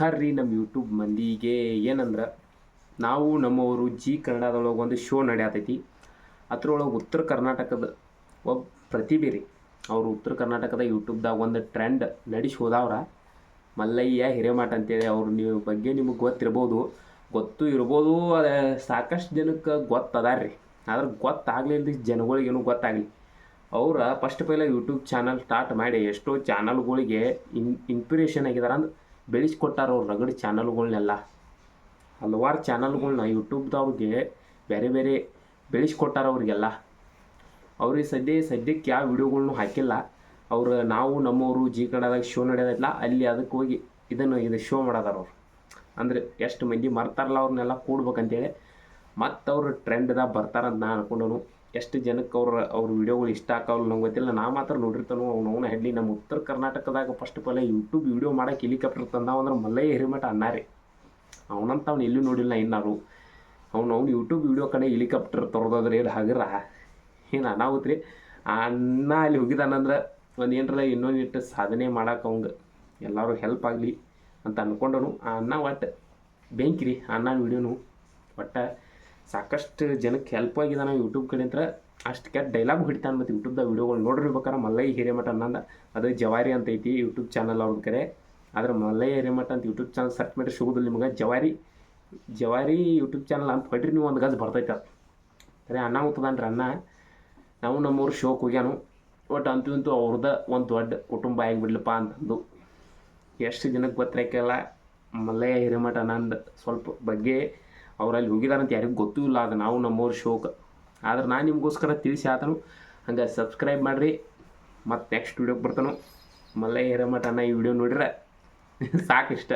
ನಮಸ್ಕಾರ ರೀ ನಮ್ಮ ಯೂಟ್ಯೂಬ್ ಮಂದಿಗೆ ಏನಂದ್ರೆ, ನಾವು ನಮ್ಮವರು ಜಿ ಕನ್ನಡದೊಳಗೆ ಒಂದು ಶೋ ನಡೆಯತೈತಿ. ಅದ್ರೊಳಗೆ ಉತ್ತರ ಕರ್ನಾಟಕದ ಒಬ್ಬ ಪ್ರತಿಭೆ ರೀ. ಅವರು ಉತ್ತರ ಕರ್ನಾಟಕದ ಯೂಟ್ಯೂಬ್ದಾಗ ಒಂದು ಟ್ರೆಂಡ್ ನಡೆಸಿ ಹೋದವ್ರ. ಮಲ್ಲಯ್ಯ ಹಿರೇಮಠ ಅಂತೇಳಿ ಅವ್ರ ನೀವು ಬಗ್ಗೆ ನಿಮಗೆ ಗೊತ್ತಿರ್ಬೋದು. ಗೊತ್ತು ಇರ್ಬೋದು, ಅದು ಸಾಕಷ್ಟು ಜನಕ್ಕೆ ಗೊತ್ತದಾರ ರೀ ಆದ್ರೆ ಗೊತ್ತಾಗ್ಲಿಲ್ಲ ಜನಗಳಿಗೇನು ಗೊತ್ತಾಗಲಿ. ಅವರ ಫಸ್ಟ್ ಪೈಲ ಯೂಟ್ಯೂಬ್ ಚಾನಲ್ ಸ್ಟಾರ್ಟ್ ಮಾಡಿ ಎಷ್ಟೋ ಚಾನಲ್ಗಳಿಗೆ ಇನ್ ಇನ್ಸ್ಪಿರೇಷನ್ ಆಗಿದಾರ ಅಂದ್ರೆ ಬೆಳೆಸ್ಕೊಟ್ಟಾರ ಅವ್ರು ರಗಡ್ ಚಾನಲ್ಗಳನ್ನೆಲ್ಲ ಹಲವಾರು ಚಾನಲ್ಗಳ್ನ ಯೂಟ್ಯೂಬ್ದವ್ರಿಗೆ ಬೇರೆ ಬೇರೆ ಬೆಳೆಸ್ಕೊಟ್ಟಾರ ಅವ್ರಿಗೆಲ್ಲ ಅವ್ರಿಗೆ ಸದ್ಯ, ಸದ್ಯಕ್ಕೆ ಯಾವ ವಿಡಿಯೋಗಳ್ನು ಹಾಕಿಲ್ಲ. ಅವ್ರು ನಾವು, ನಮ್ಮವರು, ಜಿ ಕನ್ನಡದಾಗ ಶೋ ನಡೆಯೋದಿಲ್ಲ ಅಲ್ಲಿ ಅದಕ್ಕೆ ಹೋಗಿ ಇದನ್ನು, ಇದು ಶೋ ಮಾಡೋದಾರ ಅವ್ರು. ಅಂದ್ರೆ ಎಷ್ಟು ಮಂದಿ ಮರ್ತಾರಲ್ಲ ಅವ್ರನ್ನೆಲ್ಲ ಕೂಡ್ಬೇಕಂತೇಳಿ ಮತ್ತು ಅವ್ರು ಟ್ರೆಂಡ್ದಾಗ ಬರ್ತಾರಂತ ನಾನು ಅನ್ಕೊಂಡನು. ಎಷ್ಟು ಜನಕ್ಕೆ ಅವ್ರ ಅವ್ರ ವಿಡಿಯೋಗಳು ಇಷ್ಟ ಆಕಾವಲ್ಲ ನಂಗೆ ಗೊತ್ತಿಲ್ಲ. ನಾ ಮಾತ್ರ ನೋಡಿರ್ತಾನು ಅವ್ನು ಅವನ ಹೆಡ್ಲಿ. ನಮ್ಮ ಉತ್ತರ ಕರ್ನಾಟಕದಾಗ ಫಸ್ಟ್ ಪಲ್ಲ ಯೂಟ್ಯೂಬ್ ವಿಡಿಯೋ ಮಾಡೋಕೆ ಹೆಲಿಕಾಪ್ಟರ್ ತಂದಾವ ಅಂದ್ರೆ ಮಲ್ಲಯ್ಯ ಹಿರಿಮಠ ಅನ್ನಾರಿ ಅವನಂತ ಅವ್ನು ಎಲ್ಲೂ ನೋಡಿಲ್ಲ ಇನ್ನಾರು. ಅವ್ನು ಅವ್ನು ಯೂಟ್ಯೂಬ್ ವೀಡಿಯೋ ಕಡೆ ಹೆಲಿಕಾಪ್ಟರ್ ತರೋದಾದ್ರೆ ಏನು ಹಗರ? ಏನು ಅನಾಹುತ್ ರೀ? ಅಣ್ಣ ಅಲ್ಲಿ ಹೋಗಿದಾನಂದ್ರೆ ಒಂದು ಏನರ ಇನ್ನೊಂದು ಇಟ್ಟು ಸಾಧನೆ ಮಾಡಕ್ಕೆ ಅವಂಗೆ. ಎಲ್ಲರೂ ಹೆಲ್ಪ್ ಆಗಲಿ ಅಂತ ಅಂದ್ಕೊಂಡನು ಆ ಅನ್ನ ಒಟ್ಟು ಬೆಂಕಿ ರೀ. ಅನ್ನ ವಿಡಿಯೋನು ಒಟ್ಟು ಸಾಕಷ್ಟು ಜನಕ್ಕೆ ಹೆಲ್ಪ್ ಆಗಿದ್ದಾನೆ ಯೂಟ್ಯೂಬ್ ಕಡೆಯಿಂದ ಅಷ್ಟು ಕೆಟ್ಟ ಡೈಲಾಗ್ ಹಿಡಿತಾನೆ ಮತ್ತು ಯೂಟ್ಯೂಬ್ದಾಗ ವೀಡಿಯೋಗಳು ನೋಡಿರ್ಬೇಕಾರೆ ಮಲ್ಲಯ್ಯ ಹಿರೇಮಠ ಅನ್ನಂದ. ಅದು ಜವಾರಿ ಅಂತ ಐತಿ ಯೂಟ್ಯೂಬ್ ಚಾನಲ್ ಅವ್ರ ಕರೆ ಆದ್ರೆ ಮಲ್ಲಯ್ಯ ಹಿರೇಮಠ ಅಂತ ಯೂಟ್ಯೂಬ್ ಚಾನಲ್ ಸರ್ಚ್ ಮಾಡಿ ಸಿಗೋದಿಲ್ಲ ನಿಮಗೆ. ಜವಾರಿ ಜವಾರಿ ಯೂಟ್ಯೂಬ್ ಚಾನಲ್ ಅಂತ ಹೊಡ್ರಿ ನೀವು ಒಂದು ಗಜ್ ಬರ್ತೈತೆ ಅದು. ಅದೇ ಅಣ್ಣ ಹೋಗ್ತದನ್ರಿ ಅಣ್ಣ ನಾವು ನಮ್ಮೂರು ಶೋಕ್ ಹೋಗ್ಯಾನು. ಒಟ್ಟು ಅಂತೂ ಅವ್ರದ ಒಂದು ದೊಡ್ಡ ಕುಟುಂಬ ಆಗಿಬಿಡ್ಲಪ್ಪ ಅಂತಂದು. ಎಷ್ಟು ಜನಕ್ಕೆ ಗೊತ್ತಿರಕ್ಕೆಲ್ಲ ಮಲ್ಲಯ್ಯ ಹಿರೇಮಠ ನಂದು ಸ್ವಲ್ಪ ಬಗ್ಗೆ ಅವ್ರಲ್ಲಿ ಹೋಗಿದಾರಂತ ಯಾರಿಗೂ ಗೊತ್ತೂ ಇಲ್ಲ. ಅದು ನಾವು ನಮ್ಮವ್ರ ಶೋಕ ಆದ್ರೆ ನಾನು ನಿಮಗೋಸ್ಕರ ತಿಳಿಸಿ ಆತನು. ಹಂಗೆ ಸಬ್ಸ್ಕ್ರೈಬ್ ಮಾಡಿರಿ. ಮತ್ತು ನೆಕ್ಸ್ಟ್ ವೀಡಿಯೋಗೆ ಬರ್ತಾನು. ಮಲ್ಲಯ್ಯ ಹಿರೇಮಠ ಈ ವಿಡಿಯೋ ನೋಡಿದ್ರೆ ಸಾಕಿಷ್ಟ.